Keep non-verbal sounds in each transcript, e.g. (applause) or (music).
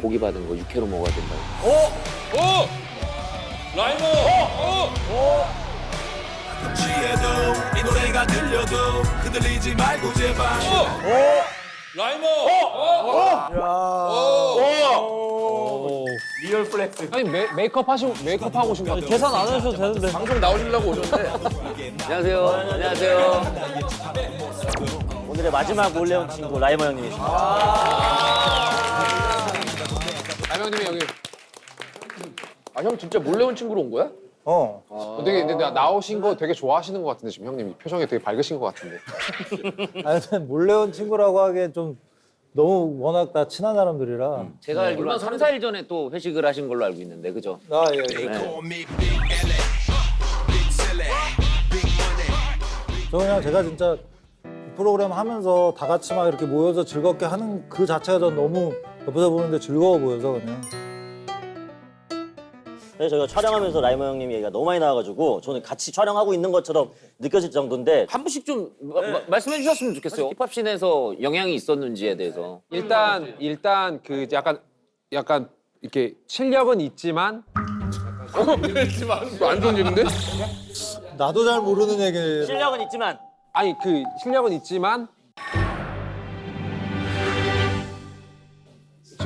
고기 받은 거 육회로 먹어야 된다고. 오! 라이머! 어! 지혜도 이 노래가 들려도 흔들리지 말고 제발 라이머! 어! 아니 메, 메이크업 하시 메이크업 하고 오신 것 같아요. 계산 안 하셔도 되는데. 방송 나오시려고 오셨는데 안녕하세요. 안녕하세요. 오늘의 마지막 올레온 친구 라이머 형님이십니다. 남영님이 여기 아 형 진짜 몰래 온 친구로 온 거야? 어. 되게 근데 나- 나오신 거 되게 좋아하시는 것 같은데 지금 형님 표정이 되게 밝으신 것 같은데. (laughs) 아니, 근데 몰래 온 친구라고 하기엔 좀 너무 워낙 다 친한 사람들이라. 제가 알기로 한 3, 4일 전에 또 회식을 하신 걸로 알고 있는데 그죠? 아, 예, 예. Call me Big L Big Silly Big Money 저 그냥 제가 진짜 이 프로그램 하면서 다 같이 막 이렇게 모여서 즐겁게 하는 그 자체가 전 너무 옆에서 보는데 즐거워 보여서 그냥. 그래서 저희가 촬영하면서 라이머 형님 얘기가 너무 많이 나와가지고 저는 같이 촬영하고 있는 것처럼 느껴질 정도인데 한 분씩 좀 마- 마- 말씀해 주셨으면 좋겠어요. 힙합 씬에서 영향이 있었는지에 대해서. 일단 일단 그 약간 약간 이렇게 실력은 있지만 (laughs) 안 좋은 일인데? 나도 잘 모르는 얘기. 실력은 있지만 아니 그 실력은 있지만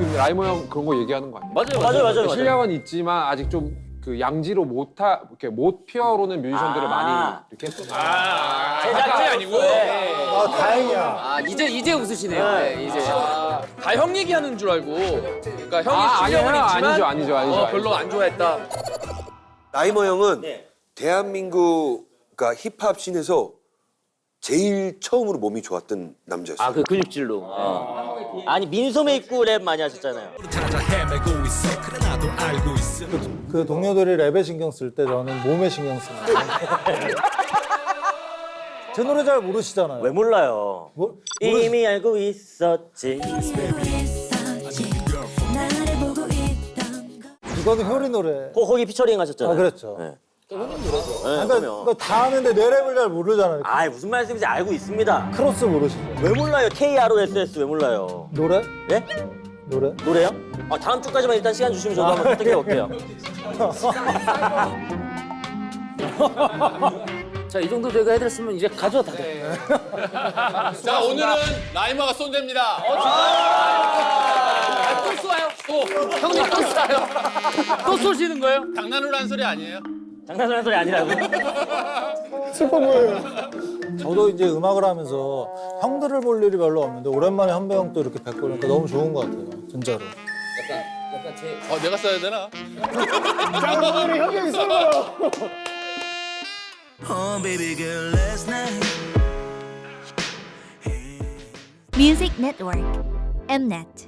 지금 라이머 형 그런 거 얘기하는 거 아니에요? 맞아요, 맞아요 맞아요 맞아요. 실력은 있지만 아직 좀 그 양지로 못하 이렇게 못 피어오르는 뮤지션들을 아. 많이 이렇게 했었어요. 제작진이 아니고 아, 다행이야. 아 이제 이제 웃으시네요. 네, 이제. 다 형 얘기하는 줄 알고 그러니까 형이 아, 실력은 아니에요. 있지만 아니죠, 아니죠, 아니죠, 어, 별로 안 좋아했다 라이머 형은 네. 대한민국 그러니까 힙합 씬에서 제일 처음으로 몸이 좋았던 남자였어요. 아 그 근육질로. 아 니 민소매 입고 랩 많이 하셨잖아요. 그 동료들이 랩에 신경 쓸 때 저는 몸에 신경 씁니다. (laughs) 제 노래 잘 모르시잖아요. 왜 몰라요? 뭐, 이미 알고 있었지. 이거는 효리 노래. 호, 호기 피처링 하셨잖아요. 아, 그랬죠. 네. 아, 네, 그러니까. 그거 다 아는데 내 랩을 잘 모르잖아요. 아 무슨 말씀인지 알고 있습니다. 크로스 모르시죠? 왜 몰라요? KROSS 왜 몰라요? 노래? 예? 노래? 노래요? 아, 다음 주까지만 일단 시간 주시면 저도 한번 선택해 볼게요. 자 이 정도 제가 해드렸으면 이제 가져다 돼. (laughs) 자 오늘은 라이머가 쏜답니다 아, 또 쏴요. 또 형님 또 쏴요. 또 쏘시는 거예요? 장난으로 한 소리 아니에요? 장난하는 소리 아니라고. (laughs) 저도 이제 음악을 하면서 형들을 볼 일이 별로 없는데 오랜만에 현배 형도 이렇게 뵙고 그러니까 너무 좋은 것 같아요. 진짜로. 약간 약간 제 어 내가 써야 되나? Oh baby girl last night Music Network Mnet